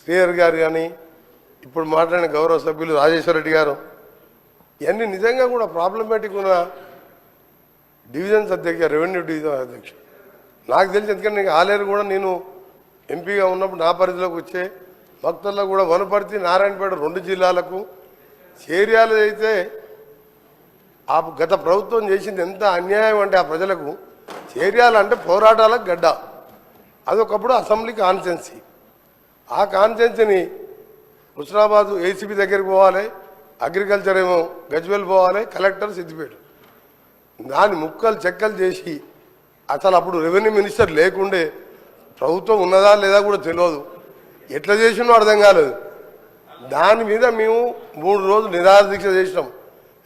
Speaker గారు కానీ ఇప్పుడు మాట్లాడిన గౌరవ సభ్యులు రాజేశ్వర రెడ్డి గారు ఇవన్నీ నిజంగా కూడా ప్రాబ్లమేటిక్ ఉన్న డివిజన్స్ అధ్యక్ష రెవెన్యూ డివిజన్ అధ్యక్ష నాకు తెలిసి ఎందుకంటే నేను ఆలేరు కూడా నేను ఎంపీగా ఉన్నప్పుడు నా పరిధిలోకి వచ్చే భక్తుల్లో కూడా వనపర్తి నారాయణపేట రెండు జిల్లాలకు చేరియాలు అయితే ఆ గత ప్రభుత్వం చేసింది ఎంత అన్యాయం అంటే ఆ ప్రజలకు చేరియాలంటే పోరాటాలకు గడ్డ. అదొకప్పుడు అసెంబ్లీ కాన్స్టెన్సీ ఆ కాన్స్టెన్సీని హుస్నాబాద్ ఏసీబీ దగ్గరికి పోవాలి అగ్రికల్చర్ ఏమో గజ్వెల్ పోవాలి కలెక్టర్ సిద్దిపేట. దాన్ని ముక్కలు చెక్కలు చేసి అసలు అప్పుడు రెవెన్యూ మినిస్టర్ లేకుండే ప్రభుత్వం ఉన్నదా లేదా కూడా తెలియదు. ఎట్లా చేసినో అర్థం కాలేదు. దాని మీద మేము మూడు రోజులు నిరాహార దీక్ష చేసినాం.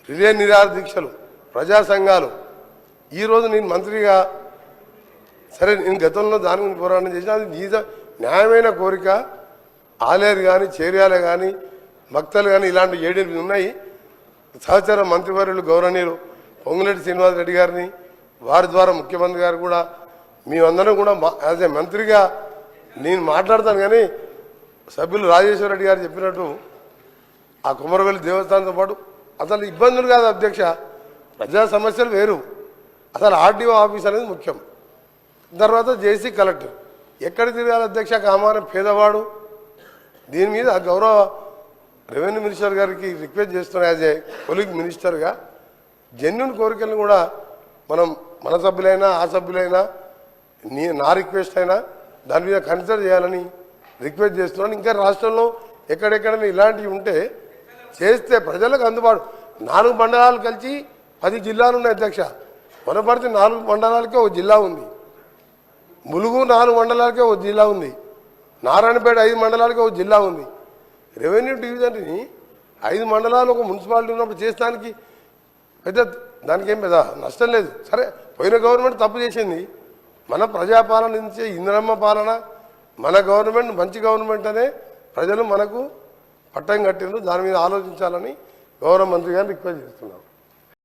రిలే నిరాహార దీక్షలు ప్రజా సంఘాలు. ఈరోజు నేను మంత్రిగా సరే నేను గతంలో దాని గురించి పోరాటం చేసిన అది నిజ న్యాయమైన కోరిక ఆలేరు కానీ చేర్యాల కానీ మక్తలు కానీ ఇలాంటి ఏడెనిమిది ఉన్నాయి. సహచర మంత్రివర్యులు గౌరవనీయులు పొంగులెడ్డి శ్రీనివాస్ రెడ్డి గారిని వారి ద్వారా ముఖ్యమంత్రి గారు కూడా మేమందరం కూడా యాజ్ ఏ మంత్రిగా నేను మాట్లాడతాను కానీ సభ్యులు రాజేశ్వర రెడ్డి గారు చెప్పినట్టు ఆ కుమరవెల్లి దేవస్థానంతో పాటు అసలు ఇబ్బందులు కాదు అధ్యక్ష. ప్రజా సమస్యలు వేరు. అసలు ఆర్డీఓ ఆఫీస్ అనేది ముఖ్యం. తర్వాత జేసీ కలెక్టర్. ఎక్కడ తిరగాలి అధ్యక్ష? కామాన పేదవాడు. దీని మీద గౌరవ రెవెన్యూ మినిస్టర్ గారికి రిక్వెస్ట్ చేస్తున్నా యాజ్ ఏ కొలిగ్ మినిస్టర్గా. జెన్యున్ కోరికలను కూడా మనం మన సభ్యులైనా ఆ సభ్యులైనా నీ నా రిక్వెస్ట్ అయినా దాని మీద కన్సిడర్ చేయాలని రిక్వెస్ట్ చేస్తున్నాను. ఇంకా రాష్ట్రంలో ఎక్కడెక్కడ ఇలాంటివి ఉంటే చేస్తే ప్రజలకు అందుబాటు. నాలుగు మండలాలు కలిసి పది జిల్లాలు ఉన్నాయి అధ్యక్ష. మనపడితే నాలుగు మండలాలకే ఒక జిల్లా ఉంది. ములుగు నాలుగు మండలాలకే ఒక జిల్లా ఉంది. నారాయణపేట ఐదు మండలాలకే ఒక జిల్లా ఉంది. రెవెన్యూ డివిజన్ని ఐదు మండలాలు ఒక మున్సిపాలిటీ ఉన్నప్పుడు చేస్తానికి పెద్ద దానికి ఏం పెద్ద నష్టం లేదు. సరే పోయిన గవర్నమెంట్ తప్పు చేసింది. మన ప్రజాపాలన నుంచే ఇంద్రమ్మ పాలన మన గవర్నమెంట్ మంచి గవర్నమెంట్ అనే ప్రజలు మనకు పట్టం కట్టిండ్రు దాని మీద ఆలోచించాలని గౌరవ మంత్రి గారిని రిక్వెస్ట్ చేస్తున్నాం.